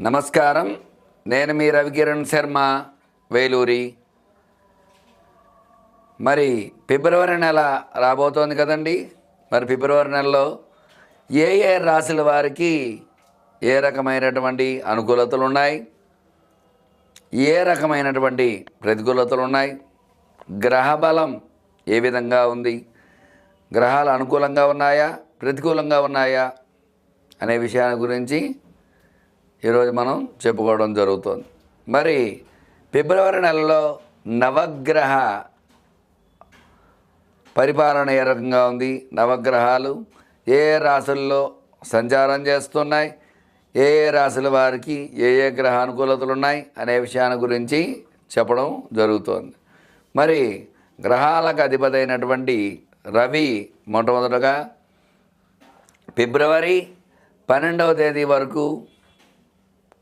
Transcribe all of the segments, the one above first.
నమస్కారం. నేను మీ రవికిరణ్ శర్మ వేలూరి. మరి ఫిబ్రవరి నెల రాబోతోంది కదండి. మరి ఫిబ్రవరి నెలలో ఏ ఏ రాశుల వారికి ఏ రకమైనటువంటి అనుకూలతలు ఉన్నాయి ఏ రకమైనటువంటి ప్రతికూలతలు ఉన్నాయి గ్రహ బలం ఏ విధంగా ఉంది? గ్రహాలు అనుకూలంగా ఉన్నాయా? ప్రతికూలంగా ఉన్నాయా? అనే విషయాన్ని గురించి ఈరోజు మనం చెప్పుకోవడం జరుగుతుంది. మరి ఫిబ్రవరి నెలలో నవగ్రహ పరిపాలన ఏ రకంగా ఉంది? నవగ్రహాలు ఏ రాశుల్లో సంచారం చేస్తున్నాయి? ఏ ఏ రాశుల వారికి ఏ ఏ గ్రహ అనుకూలతలు ఉన్నాయి? అనే విషయాన్ని గురించి చెప్పడం జరుగుతోంది. మరి గ్రహాలకు అధిపతి అయినటువంటి రవి మొట్టమొదటగా ఫిబ్రవరి పన్నెండవ తేదీ వరకు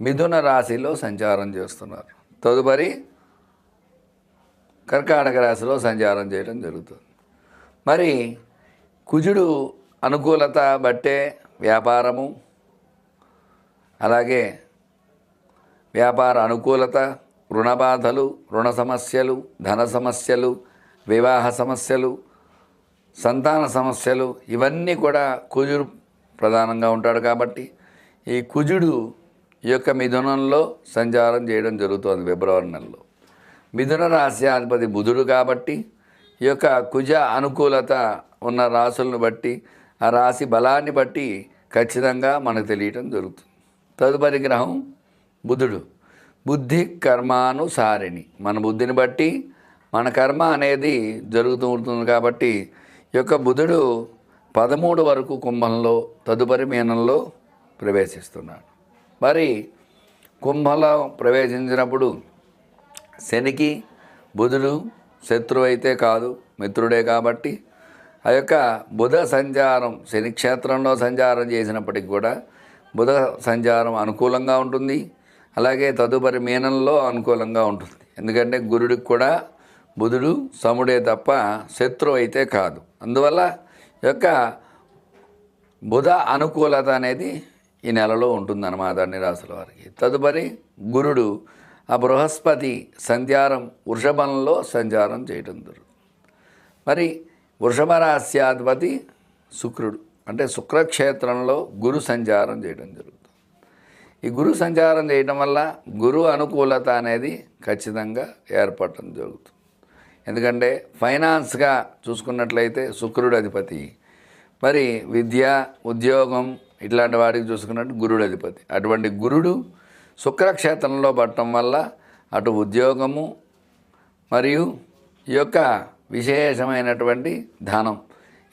మిథున రాశిలో సంచారం చేస్తున్నారు. తదుపరి కర్కాటక రాశిలో సంచారం చేయడం జరుగుతుంది. మరి కుజుడు అనుకూలత బట్టే వ్యాపారము అలాగే వ్యాపార అనుకూలత రుణ బాధలు రుణ సమస్యలు ధన సమస్యలు వివాహ సమస్యలు సంతాన సమస్యలు ఇవన్నీ కూడా కుజుడు ప్రధానంగా ఉంటాడు కాబట్టి ఈ కుజుడు ఈ యొక్క మిథునంలో సంచారం చేయడం జరుగుతోంది ఫిబ్రవరి నెలలో. మిథున రాశ్యాధిపతి బుధుడు కాబట్టి ఈ యొక్క కుజ అనుకూలత ఉన్న రాసులను బట్టి ఆ రాశి బలాన్ని బట్టి ఖచ్చితంగా మనకు తెలియటం జరుగుతుంది. తదుపరి గ్రహం బుధుడు. బుద్ధి కర్మానుసారిణి. మన బుద్ధిని బట్టి మన కర్మ అనేది జరుగుతూ ఉంటుంది కాబట్టి ఈ యొక్క బుధుడు పదమూడు వరకు కుంభంలో తదుపరి మీనంలో ప్రవేశిస్తున్నాడు. మరి కుంభంలో ప్రవేశించినప్పుడు శనికి బుధుడు శత్రువు అయితే కాదు మిత్రుడే కాబట్టి ఆ యొక్క బుధ సంచారం శని క్షేత్రంలో సంచారం చేసినప్పటికి కూడా బుధ సంచారం అనుకూలంగా ఉంటుంది. అలాగే తదుపరి మీనంలో అనుకూలంగా ఉంటుంది. ఎందుకంటే గురుడికి కూడా బుధుడు సముడే తప్ప శత్రువు అయితే కాదు. అందువల్ల ఈ యొక్క బుధ అనుకూలత అనేది ఈ నెలలో ఉంటుందన్నమాట అన్ని రాసుల వారికి. తదుపరి గురుడు ఆ బృహస్పతి సంధ్యారం వృషభంలో సంచారం చేయటం జరుగుతుంది మరి వృషభ రాశ్యాధిపతి శుక్రుడు అంటే శుక్రక్షేత్రంలో గురు సంచారం చేయడం జరుగుతుంది. ఈ గురు సంచారం చేయడం వల్ల గురు అనుకూలత అనేది ఖచ్చితంగా ఏర్పడటం జరుగుతుంది. ఎందుకంటే ఫైనాన్స్గా చూసుకున్నట్లయితే శుక్రుడు అధిపతి. మరి విద్య ఉద్యోగం ఇట్లాంటి వారికి చూసుకున్నట్టు గురుడు అధిపతి. అటువంటి గురుడు శుక్రక్షేత్రంలో పడటం వల్ల అటు ఉద్యోగము మరియు ఈ యొక్క విశేషమైనటువంటి ధనం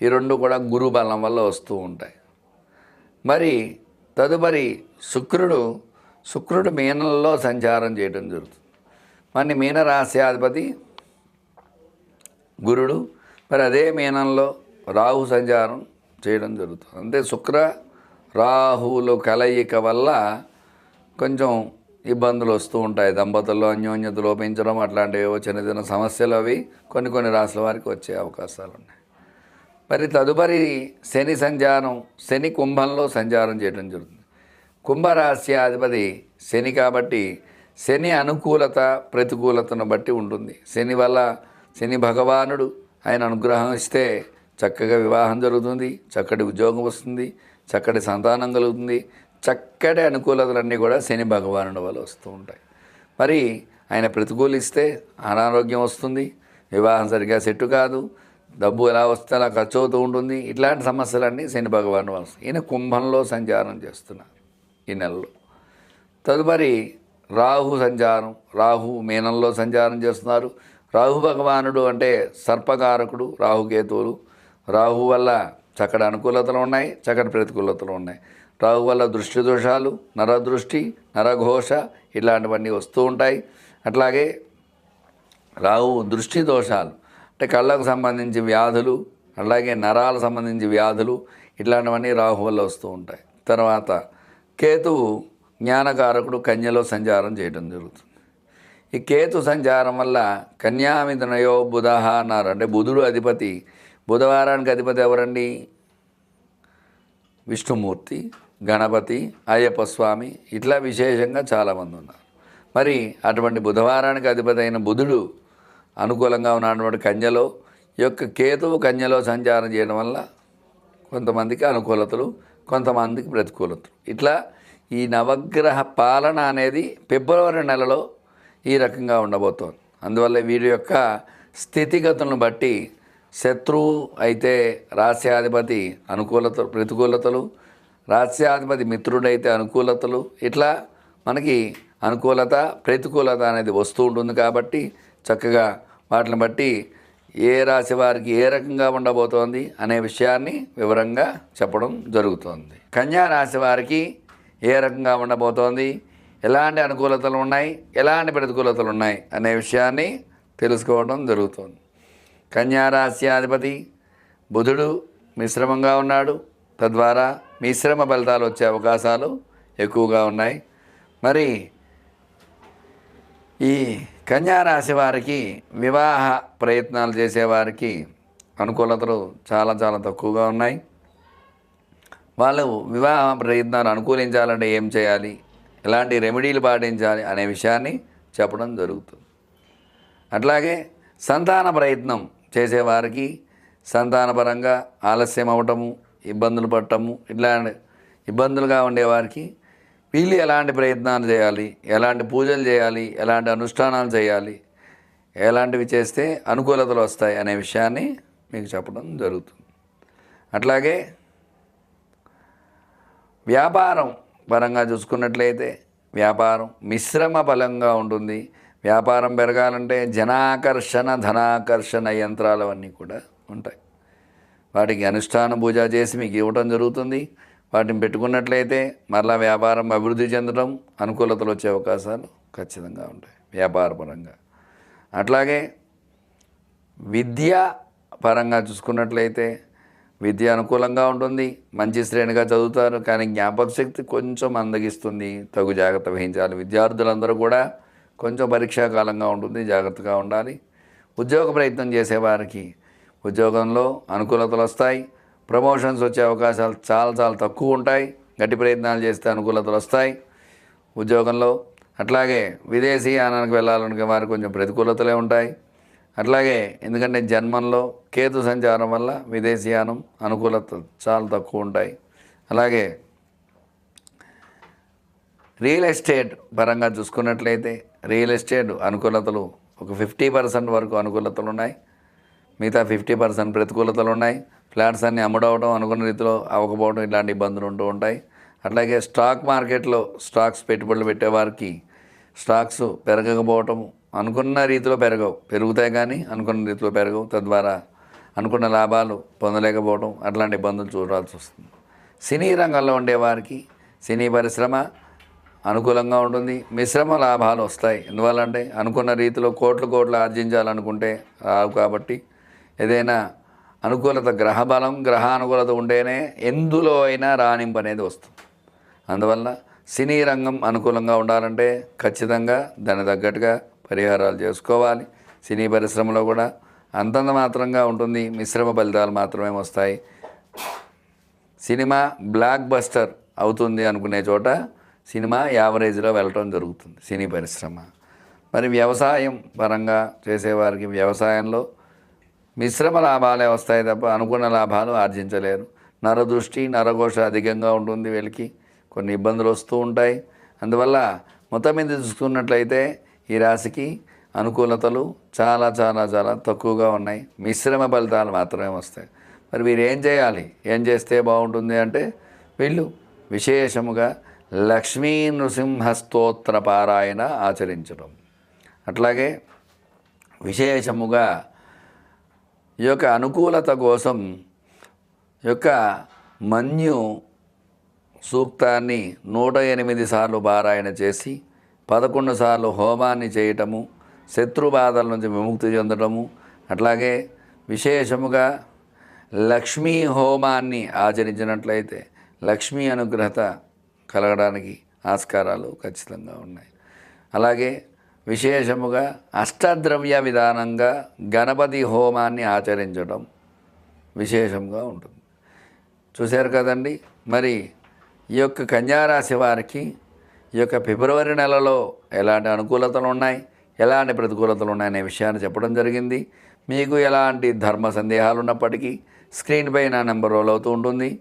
ఈ రెండు కూడా గురు బలం వల్ల వస్తూ ఉంటాయి. మరి తదుపరి శుక్రుడు శుక్రుడు మీనంలో సంచారం చేయడం జరుగుతుంది. మరి మీనరాశ్యాధిపతి గురుడు మరి అదే మీనంలో రాహు సంచారం చేయడం జరుగుతుంది. అంటే శుక్ర రాహువులు కలయిక వల్ల కొంచెం ఇబ్బందులు వస్తూ ఉంటాయి. దంపతుల్లో అన్యోన్యత లోపించడం అట్లాంటివి చిన్న చిన్న సమస్యలు అవి కొన్ని కొన్ని రాసుల వారికి వచ్చే అవకాశాలు ఉన్నాయి. మరి తదుపరి శని సంచారం శని కుంభంలో సంచారం చేయడం జరుగుతుంది. కుంభరాశ్యాధిపతి శని కాబట్టి శని అనుకూలత ప్రతికూలతను బట్టి ఉంటుంది. శని వల్ల శని భగవానుడు ఆయన అనుగ్రహం ఇస్తే చక్కగా వివాహం జరుగుతుంది చక్కటి ఉద్యోగం వస్తుంది చక్కటి సంతానం కలుగుతుంది. చక్కటి అనుకూలతలన్నీ కూడా శని భగవానుడి వల్ల వస్తూ ఉంటాయి. మరి ఆయన ప్రతికూలిస్తే అనారోగ్యం వస్తుంది. వివాహం సరిగ్గా సెట్టు కాదు. డబ్బు ఎలా వస్తే అలా ఖర్చు అవుతూ ఉంటుంది. ఇట్లాంటి సమస్యలన్నీ శని భగవాను వస్తాయి. ఈయన కుంభంలో సంచారం చేస్తున్నారు ఈ నెలలో. తదుపరి రాహు సంచారం రాహు మీనంలో సంచారం చేస్తున్నారు. రాహు భగవానుడు అంటే సర్పకారకుడు రాహుకేతువులు. రాహు వల్ల చక్కటి అనుకూలతలు ఉన్నాయి చక్కటి ప్రతికూలతలు ఉన్నాయి. రాహు వల్ల దృష్టి దోషాలు నరదృష్టి నరఘోష ఇలాంటివన్నీ వస్తూ ఉంటాయి. అట్లాగే రాహు దృష్టి దోషాలు అంటే కళ్ళకు సంబంధించి వ్యాధులు అలాగే నరాలకు సంబంధించి వ్యాధులు ఇట్లాంటివన్నీ రాహు వల్ల వస్తూ ఉంటాయి. తర్వాత కేతువు జ్ఞానకారకుడు కన్యలో సంచారం చేయడం జరుగుతుంది. ఈ కేతు సంచారం వల్ల కన్యామిథునయో బుధహ అన్నారు. అంటే బుధుడు అధిపతి బుధవారానికి అధిపతి ఎవరండి? విష్ణుమూర్తి గణపతి అయ్యప్ప స్వామి ఇట్లా విశేషంగా చాలామంది ఉన్నారు. మరి అటువంటి బుధవారానికి అధిపతి అయిన బుధుడు అనుకూలంగా ఉన్నటువంటి కన్యలో ఈ యొక్క కేతువు కన్యలో సంచారం చేయడం వల్ల కొంతమందికి అనుకూలతలు కొంతమందికి ప్రతికూలతలు. ఇట్లా ఈ నవగ్రహ పాలన అనేది ఫిబ్రవరి నెలలో ఈ రకంగా ఉండబోతోంది. అందువల్ల వీరి యొక్క స్థితిగతులను బట్టి శత్రువు అయితే రాస్యాధిపతి అనుకూలత ప్రతికూలతలు రాస్యాధిపతి మిత్రుడైతే అనుకూలతలు. ఇట్లా మనకి అనుకూలత ప్రతికూలత అనేది వస్తూ ఉంటుంది కాబట్టి చక్కగా వాటిని బట్టి ఏ రాశి వారికి ఏ రకంగా ఉండబోతోంది అనే విషయాన్ని వివరంగా చెప్పడం జరుగుతోంది. కన్యా రాశి వారికి ఏ రకంగా ఉండబోతోంది ఎలాంటి అనుకూలతలు ఉన్నాయి ఎలాంటి ప్రతికూలతలు ఉన్నాయి అనే విషయాన్ని తెలుసుకోవడం జరుగుతుంది. కన్యారాశి అధిపతి బుధుడు మిశ్రమంగా ఉన్నాడు. తద్వారా మిశ్రమ ఫలితాలు వచ్చే అవకాశాలు ఎక్కువగా ఉన్నాయి. మరి ఈ కన్యారాశి వారికి వివాహ ప్రయత్నాలు చేసేవారికి అనుకూలతలు చాలా చాలా తక్కువగా ఉన్నాయి. వాళ్ళు వివాహ ప్రయత్నాలు అనుకూలించాలంటే ఏం చేయాలి? ఎలాంటి రెమెడీలు పాటించాలి అనే విషయాన్ని చెప్పడం జరుగుతుంది. అట్లాగే సంతాన ప్రయత్నం చేసేవారికి సంతానపరంగా ఆలస్యం అవ్వటము ఇబ్బందులు పడటము ఇలాంటి ఇబ్బందులుగా ఉండేవారికి వీళ్ళు ఎలాంటి ప్రయత్నాలు చేయాలి ఎలాంటి పూజలు చేయాలి ఎలాంటి అనుష్ఠానాలు చేయాలి ఎలాంటివి చేస్తే అనుకూలతలు వస్తాయి అనే విషయాన్ని మీకు చెప్పడం జరుగుతుంది. అట్లాగే వ్యాపారం పరంగా చూసుకున్నట్లయితే వ్యాపారం మిశ్రమ బలంగా ఉంటుంది. వ్యాపారం పెరగాలంటే జనాకర్షణ ధనాకర్షణ యంత్రాలు అవన్నీ కూడా ఉంటాయి. వాటికి అనుష్ఠాన పూజ చేసి మీకు ఇవ్వటం జరుగుతుంది. వాటిని పెట్టుకున్నట్లయితే మరలా వ్యాపారం అభివృద్ధి చెందడం అనుకూలతలు వచ్చే అవకాశాలు ఖచ్చితంగా ఉంటాయి వ్యాపారపరంగా అట్లాగే విద్య పరంగా చూసుకున్నట్లయితే విద్య అనుకూలంగా ఉంటుంది. మంచి శ్రేణిగా చదువుతారు కానీ జ్ఞాపక శక్తి కొంచెం అందగిస్తుంది. తగు జాగ్రత్త వహించాలి. విద్యార్థులందరూ కూడా కొంచెం పరీక్షాకాలంగా ఉంటుంది జాగ్రత్తగా ఉండాలి. ఉద్యోగ ప్రయత్నం చేసేవారికి ఉద్యోగంలో అనుకూలతలు వస్తాయి. ప్రమోషన్స్ వచ్చే అవకాశాలు చాలా చాలా తక్కువ ఉంటాయి. గట్టి ప్రయత్నాలు చేస్తే అనుకూలతలు వస్తాయి. ఉద్యోగంలో అట్లాగే విదేశీ యానానికి వెళ్ళాలనుకునే వారు కొంచెం ప్రతికూలతలే ఉంటాయి. అట్లాగే ఎందుకంటే జన్మంలో కేతు సంచారం వల్ల విదేశీయానం అనుకూలత చాలా తక్కువ ఉంటాయి. అలాగే రియల్ ఎస్టేట్ పరంగా చూసుకున్నట్లయితే రియల్ ఎస్టేట్ అనుకూలతలు ఒక ఫిఫ్టీ పర్సెంట్ వరకు అనుకూలతలు ఉన్నాయి. మిగతా ఫిఫ్టీ పర్సెంట్ ప్రతికూలతలు ఉన్నాయి. ఫ్లాట్స్ అన్నీ అమ్ముడవడం అనుకున్న రీతిలో అవ్వకపోవడం ఇలాంటి ఇబ్బందులు ఉంటూ ఉంటాయి. అట్లాగే స్టాక్ మార్కెట్లో స్టాక్స్ పెట్టుబడులు పెట్టేవారికి స్టాక్స్ పెరగకపోవటం అనుకున్న రీతిలో పెరగవు. పెరుగుతాయి కానీ అనుకున్న రీతిలో పెరగవు. తద్వారా అనుకున్న లాభాలు పొందలేకపోవడం అట్లాంటి ఇబ్బందులు చూడాల్సి వస్తుంది. సినీ రంగంలో ఉండేవారికి సినీ పరిశ్రమ అనుకూలంగా ఉంటుంది. మిశ్రమ లాభాలు వస్తాయి. ఎందువల్లంటే అనుకున్న రీతిలో కోట్లు కోట్లు ఆర్జించాలనుకుంటే రావు కాబట్టి ఏదైనా అనుకూలత గ్రహ బలం గ్రహ అనుకూలత ఉంటేనే ఎందులో అయినా రాణింపు అనేది వస్తుంది. అందువల్ల సినీ రంగం అనుకూలంగా ఉండాలంటే ఖచ్చితంగా దాని తగ్గట్టుగా పరిహారాలు చేసుకోవాలి. సినీ పరిశ్రమలో కూడా అంతంత మాత్రంగా ఉంటుంది. మిశ్రమ ఫలితాలు మాత్రమే వస్తాయి. సినిమా బ్లాక్ బస్టర్ అవుతుంది అనుకునే చోట సినిమా యావరేజ్లో వెళ్ళటం జరుగుతుంది సినీ పరిశ్రమ. మరి వ్యవసాయం పరంగా చేసేవారికి వ్యవసాయంలో మిశ్రమ లాభాలే వస్తాయి తప్ప అనుకున్న లాభాలు ఆర్జించలేరు. నరదృష్టి నరఘోష అధికంగా ఉంటుంది వీళ్ళకి. కొన్ని ఇబ్బందులు వస్తూ ఉంటాయి. అందువల్ల మొత్తం మీద చూసుకున్నట్లయితే ఈ రాశికి అనుకూలతలు చాలా చాలా చాలా తక్కువగా ఉన్నాయి. మిశ్రమ ఫలితాలు మాత్రమే వస్తాయి. మరి వీరు ఏం చేయాలి? ఏం చేస్తే బాగుంటుంది అంటే వీళ్ళు విశేషముగా లక్ష్మీ నృసింహ స్తోత్ర పారాయణ ఆచరించడం అట్లాగే విశేషముగా ఈ యొక్క అనుకూలత కోసం యొక్క మన్యు సూక్తాన్ని నూట ఎనిమిది సార్లు పారాయణ చేసి పదకొండు సార్లు హోమాన్ని చేయటము శత్రు బాధల నుంచి విముక్తి చెందటము అట్లాగే విశేషముగా లక్ష్మీ హోమాన్ని ఆచరించినట్లయితే లక్ష్మీ అనుగ్రహత కలగడానికి ఆస్కారాలు ఖచ్చితంగా ఉన్నాయి. అలాగే విశేషముగా అష్టద్రవ్య విధానంగా గణపతి హోమాన్ని ఆచరించడం విశేషంగా ఉంటుంది. చూశారు కదండి? మరి ఈ యొక్క కన్యారాశి వారికి ఈ యొక్క ఫిబ్రవరి నెలలో ఎలాంటి అనుకూలతలు ఉన్నాయి? ఎలాంటి ప్రతికూలతలు ఉన్నాయనే విషయాన్ని చెప్పడం జరిగింది. మీకు ఎలాంటి ధర్మ సందేహాలు ఉన్నప్పటికీ స్క్రీన్పై నా నెంబర్ రోల్ అవుతూ ఉంటుంది.